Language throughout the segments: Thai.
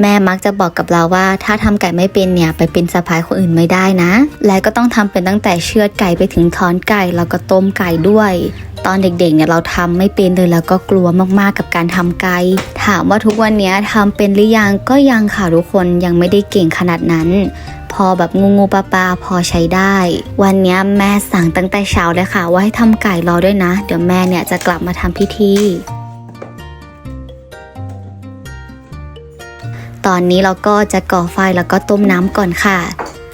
แม่มักจะบอกกับเราว่า ถ้าทำไก่ไม่เป็นเนี่ยไปเป็นสะพายคนอื่นไม่ได้นะ และก็ต้องทำเป็นตั้งแต่เชือดไก่ไปถึงถอนไก่แล้วก็ต้มไก่ด้วยตอนเด็กๆเนี่ยเราทำไม่เป็นเลยแล้วก็กลัวมากๆกับการทำไก่ถามว่าทุกวันนี้ยทำเป็นหรือยังก็ยังค่ะทุกคนยังไม่ได้เก่งขนาดนั้น พอแบบงูงูปลาปลาพอใช้ได้ วันนี้แม่สั่งตั้งแต่เช้าเลยค่ะ ว่าให้ทำไก่รอด้วยนะ เดี๋ยวแม่เนี่ยจะกลับมาทำพิธี ตอนนี้เราก็จะก่อไฟแล้วก็ต้มน้ำก่อนค่ะ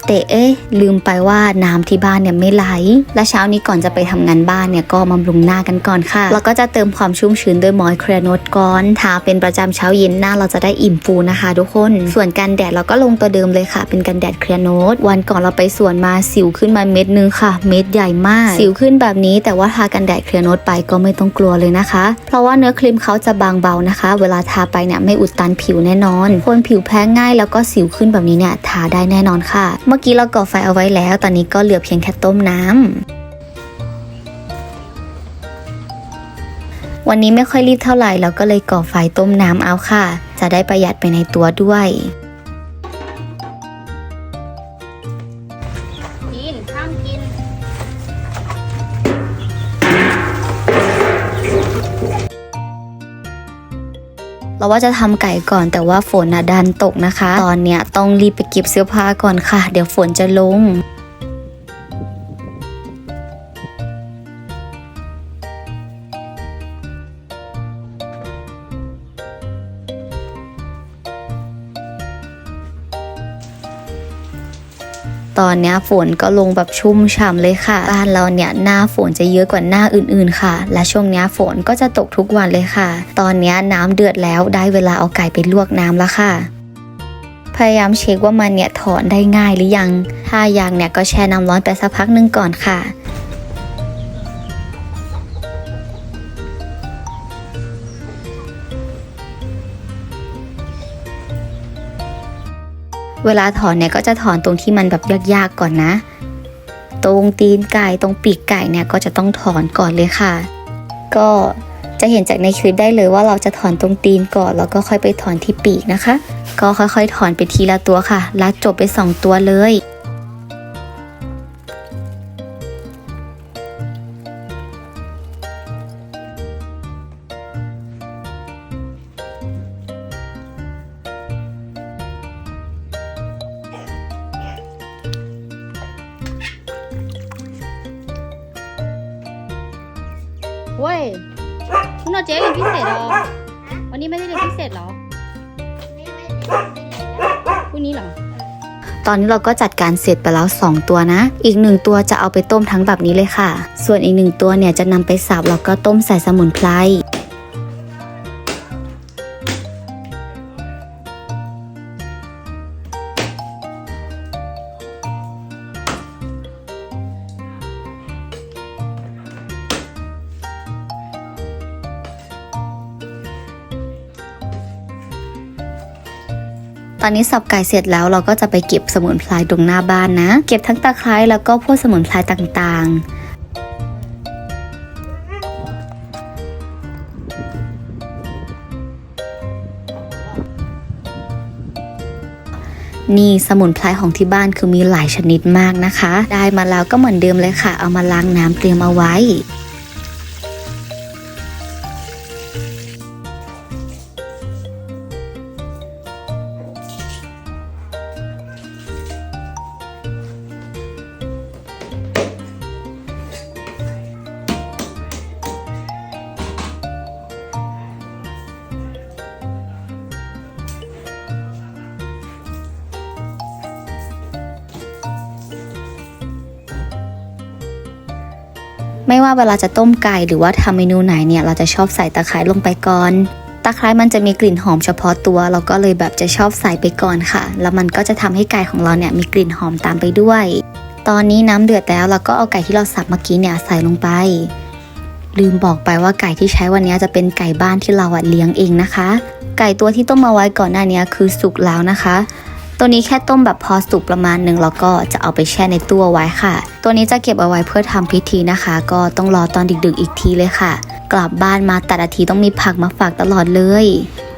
แต่เอ๊ะลืมไปว่าน้ำที่บ้านเนี่ยไม่ไหล และเช้านี้ก่อนจะไปทำงานบ้านเนี่ยก็บำรุงหน้ากันก่อนค่ะ แล้วก็จะเติมความชุ่มชื้นด้วยมอยเครโนตก่อนทาเป็นประจำเช้าเย็นหน้าเราจะได้อิ่มฟูนะคะ ทุกคน ส่วนกันแดดเราก็ลงตัวเดิมเลยค่ะ เป็นกันแดดเครโนตวันก่อนเราไปสวนมาสิวขึ้นมาเม็ดนึงค่ะ เม็ดใหญ่มาก สิวขึ้นแบบนี้แต่ว่าทากันแดดเครโนตไปก็ไม่ต้องกลัวเลยนะคะ เพราะว่าเนื้อครีมเขาจะบางเบานะคะ เวลาทาไปเนี่ยไม่อุดตันผิวแน่นอน คนผิวแพ้ง่ายแล้วก็สิวขึ้นแบบนี้เนี่ยทาได้แน่นอนค่ะเมื่อกี้เราก่อไฟเอาไว้แล้ว ตอนนี้ก็เหลือเพียงแค่ต้มน้ำ วันนี้ไม่ค่อยรีบเท่าไหร่เราก็เลยก่อไฟต้มน้ำเอาค่ะ จะได้ประหยัดไปในตัวด้วย ราว่าจะทำไก่ก่อนแต่ว่าฝนน่ะดันตกนะคะ ตอนเนี้ยต้องรีบไปเก็บเสื้อผ้าก่อนค่ะ เดี๋ยวฝนจะลง ตอนเนี้ยฝนก็ลงแบบชุ่มฉ่ำเลยค่ะ บ้านเราเนี่ยหน้าฝนจะเยอะกว่าหน้าอื่นๆค่ะ และช่วงเนี้ยฝนก็จะตกทุกวันเลยค่ะ ตอนเนี้ยน้ำเดือดแล้วได้เวลาเอาไก่ไปลวกน้ำแล้วค่ะพยายามเช็คว่ามันเนี่ยถอนได้ง่ายหรือยัง ถ้ายังเนี่ยก็แช่น้ำร้อนไปสักพักหนึงก่อนค่ะ เวลาถอนเนี่ยก็จะถอนตรงที่มันแบบยากๆก่อนนะ ตรงตีนไก่ตรงปีกไก่เนี่ยก็จะต้องถอนก่อนเลยค่ะ ก็จะเห็นจากในคลิปได้เลยว่าเราจะถอนตรงตีนก่อน แล้วก็ค่อยไปถอนที่ปีกนะคะ ก็ค่อยๆ ถอนไปทีละตัวค่ะลัดจบไปสองตัวเลย เว้ยคุณเอาเจ๊เรียนพิเศษเหรอ วันนี้ไม่ได้เรียนพิเศษเหรอ พรุ่งนี้เหรอ ตอนนี้เราก็จัดการเสร็จไปแล้ว 2 ตัวนะ อีกหนึ่งตัวจะเอาไปต้มทั้งแบบนี้เลยค่ะ ส่วนอีกหนึ่งตัวเนี่ยจะนำไปสับแล้วก็ต้มใส่สมุนไพร อนนี้สับไก่เสร็จแล้วเราก็จะไปเก็บสมุนไพรตรงหน้าบ้านนะ เก็บทั้งตะไคร้แล้วก็พวกสมุนไพรต่างๆนี่สมุนไพรของที่บ้านคือมีหลายชนิดมากนะคะ ได้มาแล้วก็เหมือนเดิมเลยค่ะ เอามาล้างน้ำเตรียมเอาไว้ ไม่ว่าเวลาจะต้มไก่หรือว่าทำเมนูไหนเนี่ยเราจะชอบใส่ตะไคร้ลงไปก่อนตะไคร้มันจะมีกลิ่นหอมเฉพาะตัวเราก็เลยแบบจะชอบใส่ไปก่อนค่ะ แล้วมันก็จะทำให้ไก่ของเราเนี่ยมีกลิ่นหอมตามไปด้วย ตอนนี้น้ำเดือดแล้วเราก็เอาไก่ที่เราสับเมื่อกี้เนี่ยใส่ลงไป ลืมบอกไปว่าไก่ที่ใช้วันนี้จะเป็นไก่บ้านที่เราเลี้ยงเองนะคะ ไก่ตัวที่ต้มมาไว้ก่อนหน้านี้คือสุกแล้วนะคะ ตัวนี้แค่ต้มแบบพอสุกประมาณหนึ่งแล้วก็จะเอาไปแช่ในตู้ไว้ค่ะ ตัวนี้จะเก็บเอาไว้เพื่อทำพิธีนะคะ ก็ต้องรอตอนดึกๆอีกทีเลยค่ะ กลับบ้านมาแต่ละทีต้องมีผักมาฝากตลอดเลย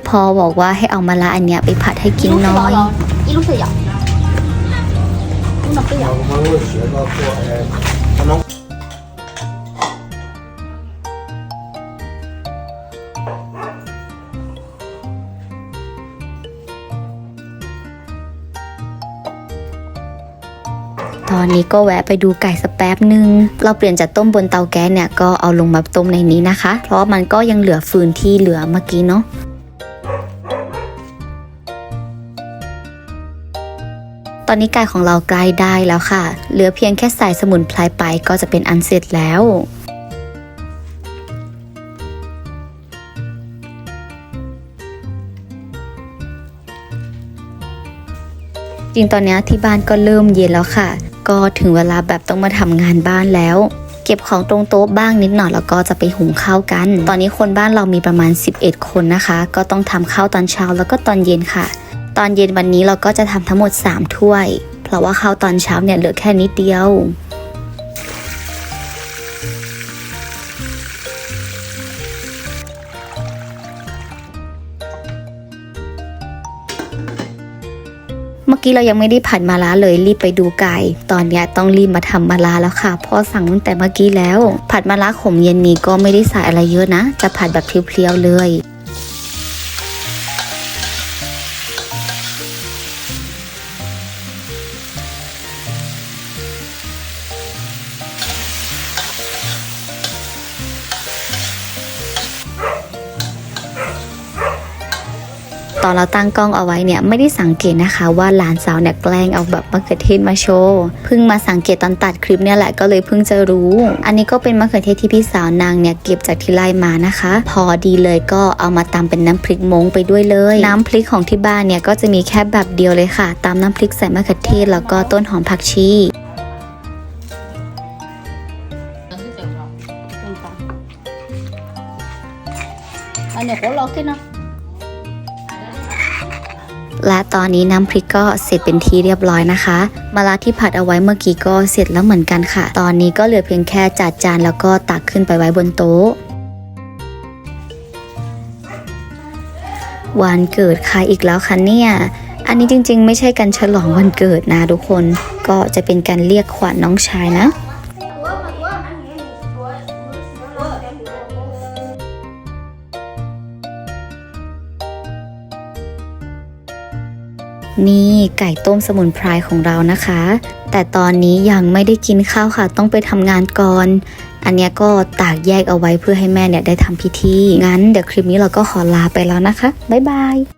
พอบอกว่าให้เอามาละอันเนี้ยไปผัดให้กินน้อยอ ตอนนี้ก็แวะไปดูไก่สักแป๊บหนึ่งเราเปลี่ยนจากต้มบนเตาแก๊สเนี่ยก็เอาลงมาต้มในนี้นะคะ เพราะมันก็ยังเหลือฟืนที่เหลือเมื่อกี้เนาะตอนนี้ไก่ของเราใกล้ได้แล้วค่ะ เหลือเพียงแค่ใส่สมุนไพรไปก็จะเป็นอันเสร็จแล้ว จริงตอนนี้ที่บ้านก็เริ่มเย็นแล้วค่ะ ก็ถึงเวลาแบบต้องมาทำงานบ้านแล้ว เก็บของตรงโต๊ะบ้างนิดหน่อยแล้วก็จะไปหุงข้าวกัน ตอนนี้คนบ้านเรามีประมาณ 11 คนนะคะ ก็ต้องทำข้าวตอนเช้าแล้วก็ตอนเย็นค่ะ ตอนเย็นวันนี้เราก็จะทำทั้งหมด 3 ถ้วย เพราะว่าข้าวตอนเช้าเนี่ยเหลือแค่นิดเดียว เมื่อกี้เรายังไม่ได้ผัดมาลาเลยรีบไปดูไก่ ตอนเนี้ยต้องรีบมาทำมาลาแล้วค่ะพ่อสั่งตั้งแต่เมื่อกี้แล้ว ผัดมาลาขมเย็นนี้ก็ไม่ได้ใส่อะไรเยอะนะ จะผัดแบบเพียวๆเลย ตอนเราตั้งกล้องเอาไว้เนี่ยไม่ได้สังเกตนะคะ ว่าหลานสาวเนี่ยแกล้งเอาแบบมะเขือเทศมาโชว์เพิ่งมาสังเกตตอนตัดคลิปเนี่ยแหละก็เลยเพิ่งจะรู้ อันนี้ก็เป็นมะเขือเทศที่พี่สาวนางเนี่ยเก็บจากที่ไร่มานะคะ พอดีเลยก็เอามาตำเป็นน้ำพริกมงไปด้วยเลย น้ำพริกของที่บ้านเนี่ยก็จะมีแค่แบบเดียวเลยค่ะตามน้ำพริกใส่มะเขือเทศแล้วก็ต้นหอมผักชีอันนี้เขาล็อกขึ้นนะ และตอนนี้น้ำพริกก็เสร็จเป็นที่เรียบร้อยนะคะมะระที่ผัดเอาไว้เมื่อกี้ก็เสร็จแล้วเหมือนกันค่ะ ตอนนี้ก็เหลือเพียงแค่จัดจานแล้วก็ตักขึ้นไปไว้บนโต๊ะวันเกิดใครอีกแล้วคะเนี่ยอันนี้จริงๆ ไม่ใช่การฉลองวันเกิดนะทุกคน ก็จะเป็นการเรียกขวัญน้องชายนะ นี่ไก่ต้มสมุนไพรของเรานะคะ แต่ตอนนี้ยังไม่ได้กินข้าวค่ะ ต้องไปทำงานก่อน อันนี้ก็ตากแยกเอาไว้เพื่อให้แม่เนี่ยได้ทำพิธี งั้นเดี๋ยวคลิปนี้เราก็ขอลาไปแล้วนะคะ บ๊ายบาย